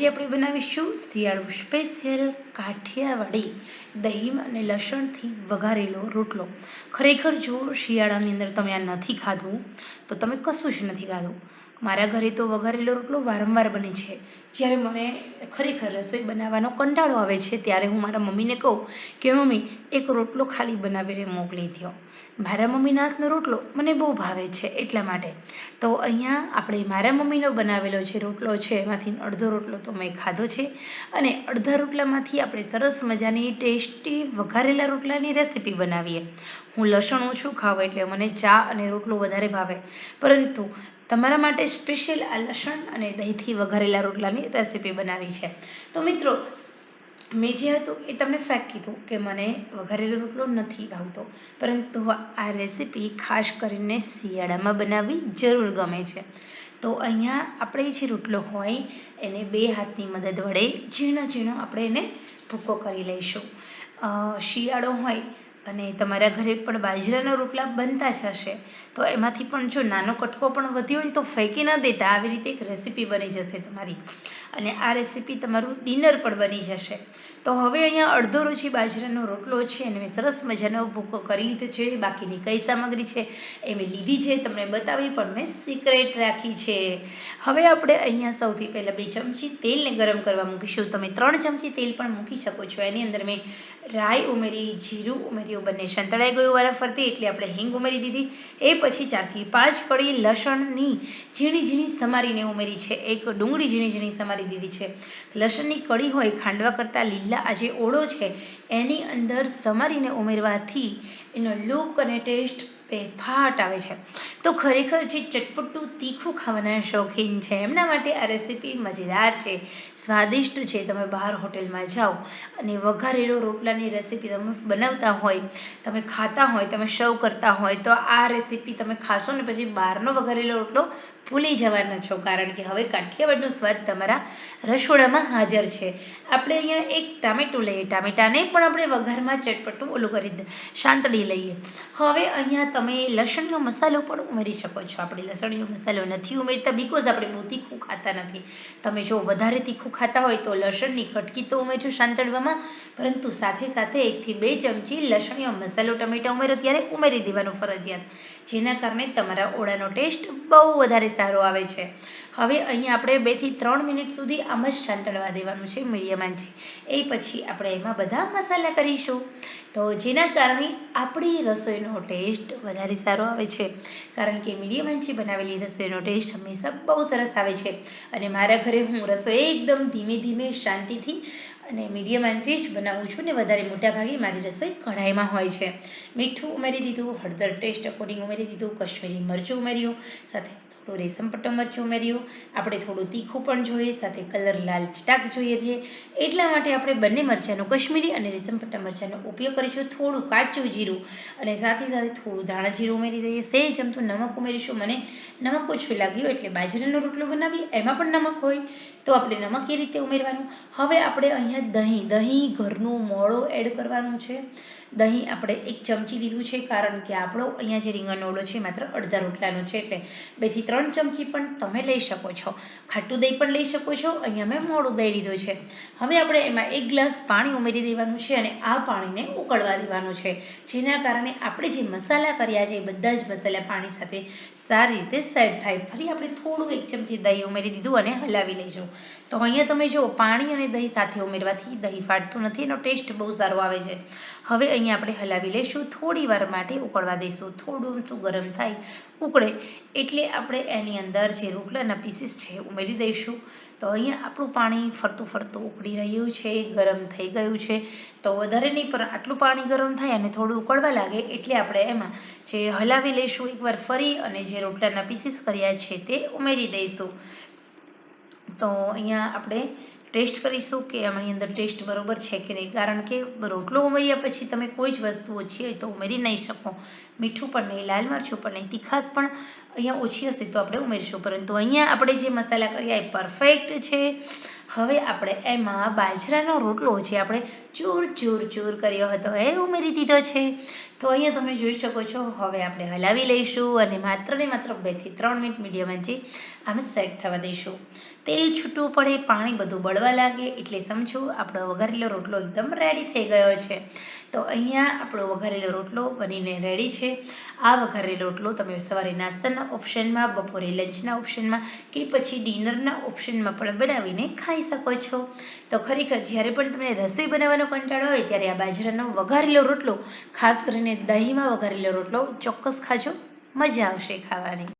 આજે આપણે બનાવીશું શિયાળુ સ્પેશિયલ કાઠિયાવાડી દહીં અને લસણથી વઘારેલો રોટલો. ખરેખર જો શિયાળાની અંદર તમે આ નથી ખાધું, તો તમે કશું જ નથી ખાધું. મારા ઘરે તો વઘારેલો રોટલો વારંવાર બને છે. જ્યારે મને ખરેખર રસોઈ બનાવવાનો કંટાળો આવે છે, ત્યારે હું મારા મમ્મીને કહું કે, મમ્મી, એક રોટલો ખાલી બનાવીને મોકલી દો મારા મમ્મીના હાથનો રોટલો મને બહુ ભાવે છે એટલા માટે. તો અહીંયા આપણે મારા મમ્મીનો બનાવેલો જે રોટલો છે, એમાંથી અડધો રોટલો તો મેં ખાધો છે. અને અડધા રોટલામાંથી આપણે સરસ મજાની ટેસ્ટી વઘારેલા રોટલાની રેસીપી બનાવીએ. હું લસણ ઓછું ખાવું એટલે મને ચા અને રોટલો વધારે ભાવે. પરંતુ તમારા માટે સ્પેશિયલ આ લસણ અને દહીંથી વઘારેલા રોટલાની રેસીપી બનાવી છે. તો મિત્રો, મેં જે હતું એ તમને ફેક કીધું કે મને વઘારેલો રોટલો નથી આવતો. પરંતુ આ રેસીપી ખાસ કરીને શિયાળામાં બનાવવી જરૂર ગમે છે. તો અહીંયા આપણે જે રોટલો હોય, એને બે હાથની મદદ વડે ઝીણો ઝીણો આપણે એને ભૂકો કરી લઈશું. શિયાળો હોય અને તમારા ઘરે પણ બાજરાના રોટલા બનતા જ હશે. તો એમાંથી પણ જો નાનો કટકો પણ વધ્યો હોય તો ફેંકી ન દેતા. આવી રીતે એક રેસીપી બની જશે તમારી. અને આ રેસીપી તમારું ડિનર પણ બની જશે. તો હવે અહીંયા અડધો રોજી બાજરાનો રોટલો છે અને મેં સરસ મજાનો ભૂકો કરી લીધો છે. બાકીની કઈ સામગ્રી છે એ મેં લીધી છે, તમને બતાવી, પણ મેં સિક્રેટ રાખી છે. હવે આપણે અહીંયા સૌથી પહેલાં બે ચમચી તેલને ગરમ કરવા મૂકીશું. તમે ત્રણ ચમચી તેલ પણ મૂકી શકો છો. એની અંદર મેં રાઈ ઉમેરી, જીરું ઉમેર્યું બંને સંતળાઈ ગયું વારાફરતી એટલે આપણે હિંગ ઉમેરી દીધી. એ પછી ચારથી પાંચ કળી લસણની ઝીણી ઝીણી સમારીને ઉમેરી છે. એક ડુંગળી ઝીણી ઝીણી સમારી દીધી છે. લસણની કળી હોય, ખાંડવા કરતાં લીલા આ જે ઓળો છે, એની અંદર સમારીને ઉમેરવાથી એનો લુક અને ટેસ્ટ બેફાટ આવે છે. તો ખરેખર જે ચટપટું, તીખું ખાવાના શોખીન છે, એમના માટે આ રેસીપી મજેદાર છે, સ્વાદિષ્ટ છે. તમે બહાર હોટેલમાં જાઓ અને વઘારેલો રોટલાની રેસીપી તમે બનાવતા હોય, તમે ખાતા હોય, તમે સર્વ કરતા હોય, તો આ રેસીપી તમે ખાશો ને પછી બહારનો વઘારેલો રોટલો ભૂલી જવાના છો કારણ કે હવે કાઠિયાવાડનો સ્વાદ તમારા રસોડામાં હાજર છે. આપણે અહીંયા એક ટામેટું લઈએ. ટામેટાને પણ આપણે વઘારમાં ચટપટું ઓલું કરી શાંતળી લઈએ. હવે અહીંયા તમે લસણનો મસાલો પણ ઉમેરી શકો છો. આપણે લસણનો મસાલો નથી ઉમેરતા બિકોઝ આપણે બહુ તીખું ખાતા નથી. તમે જો વધારે તીખું ખાતા હોય તો લસણની કટકી તો ઉમેરજો શાંતળવામાં. પરંતુ સાથે સાથે એકથી બે ચમચી લસણીયો મસાલો ટમેટા ઉમેરો. ત્યારે ઉમેરી દેવાનું ફરજિયાત. જેના કારણે તમારા ઓળાનો ટેસ્ટ બહુ વધારે સારો આવે છે. હવે અહીં આપણે બેથી ત્રણ મિનિટ સુધી આમ જ શાંતળવા દેવાનું છે મીડિયમ એ પછી આપણે એમાં બધા મસાલા કરીશું. તો જેના કારણે આપણી રસોઈનો ટેસ્ટ વધારે સારો આવે છે. કારણ કે મીડિયમ બનાવેલી રસોઈનો ટેસ્ટ હંમેશા બહુ સરસ આવે છે. અને મારા ઘરે હું રસોઈ એકદમ ધીમે ધીમે શાંતિથી અને મીડિયમ આંચે જ બનાવું છું ને વધારે મોટા ભાગે મારી રસોઈ કઢાઈમાં હોય છે. મીઠું ઉમેરી દીધું, હળદર ટેસ્ટ અકોર્ડિંગ ઉમેરી દીધું, કશ્મીરી મરચું ઉમેર્યું, સાથે થોડું રેશમ પટ્ટો મરચું ઉમેર્યું. આપણે થોડું તીખું પણ જોઈએ, સાથે કલર લાલ ચટાક જોઈએ છીએ. એટલા માટે આપણે બંને મરચાંનો કશ્મીરી અને રેશમ પટ્ટા મરચાંનો ઉપયોગ કરીશું. થોડું કાચું જીરું અને સાથે સાથે થોડું ધાણા જીરું ઉમેરી દઈએ. સે અમથું નમક ઉમેરીશું. મને નમક ઓછું લાગ્યું એટલે બાજરાનો રોટલો બનાવીએ. એમાં પણ નમક હોય. તો આપણે નમક એ રીતે ઉમેરવાનું. હવે આપણે અહીંયા દહીં દહીં ઘરનું મોળો એડ કરવાનું છે. દહીં આપણે એક ચમચી લીધું છે, કારણ કે આપણો અહીંયા જે રીંગણનો ઓળો છે માત્ર અડધા રોટલાનો છે. એટલે બેથી ત્રણ ચમચી પણ તમે લઈ શકો છો. ખાટું દહીં પણ લઈ શકો છો. અહીંયા મેં મોડું દહીં લીધું છે. હવે આપણે એમાં એક ગ્લાસ પાણી ઉમેરી દેવાનું છે અને આ પાણીને ઉકળવા દેવાનું છે. જેના કારણે આપણે જે મસાલા કર્યા છે એ બધા જ મસાલા પાણી સાથે સારી રીતે સેટ થાય. ફરી આપણે થોડું એક ચમચી દહીં ઉમેરી દીધું અને હલાવી લઈશું. તો અહીંયા તમે જુઓ, પાણી અને દહીં સાથે ઉમેરવાથી દહીં ફાટતું નથી એનો ટેસ્ટ બહુ સારો આવે છે. હવે અહીંયા આપણે હલાવી લઈશું. થોડી વાર માટે ઉકળવા દઈશું. થોડું ઊંચું ગરમ થાય ઉકળે એટલે આપણે એની અંદર જે રોટલાના પીસીસ છે ઉમેરી દઈશું. તો અહીંયા આપણું પાણી ફરતું ફરતું ઉકળી રહ્યું છે, ગરમ થઈ ગયું છે. તો વધારે નહીં, પણ આટલું પાણી ગરમ થાય અને થોડું ઉકળવા લાગે એટલે આપણે એમાં જે હલાવી લઈશું, એકવાર ફરી અને જે રોટલાના પીસીસ કર્યા છે તે ઉમેરી દઈશું. તો અહીંયા આપણે ટેસ્ટ કરીશું કે આની અંદર ટેસ્ટ બરોબર છે કે નહીં? કારણ કે રોટલો ઉમેર્યા પછી તમે કોઈ જ વસ્તુ ઓછી હોય તો ઉમેરી નહીં શકો. મીઠું પણ નહીં, લાલ મરચું પણ નહીં તીખાસ પણ અહીંયા ઓછી હશે તો આપણે ઉમેરીશું. પરંતુ અહીંયા આપણે જે મસાલા કર્યા એ પરફેક્ટ છે. હવે આપણે એમાં બાજરાનો રોટલો જે આપણે ચૂર ચૂર ચૂર કર્યો હતો એ ઉમેરી દીધો છે. તો અહીંયા તમે જોઈ શકો છો, હવે આપણે હલાવી લઈશું અને માત્ર ને માત્ર બેથી ત્રણ મિનિટ મીડિયમ આંચે અમે સેટ થવા દઈશું. તેલ છૂટવું પડે, પાણી બધું બળવા લાગે, એટલે સમજો આપણો વઘારેલો રોટલો એકદમ રેડી થઈ ગયો છે. તો અહીંયા આપણો વઘારેલો રોટલો બનીને રેડી છે. આ વઘારેલો રોટલો તમે સવારે નાસ્તાના ઓપ્શનમાં બપોરે લંચના ઓપ્શનમાં કે પછી ડિનરના ઓપ્શનમાં પણ બનાવીને ખાઈ શકો છો. તો ખરેખર જ્યારે પણ તમને રસોઈ બનાવવાનો કંટાળો હોય ત્યારે આ બાજરાનો વઘારેલો રોટલો, ખાસ કરીને દહીંમાં વઘારેલો રોટલો ચોક્કસ ખાજો. મજા આવશે ખાવાની.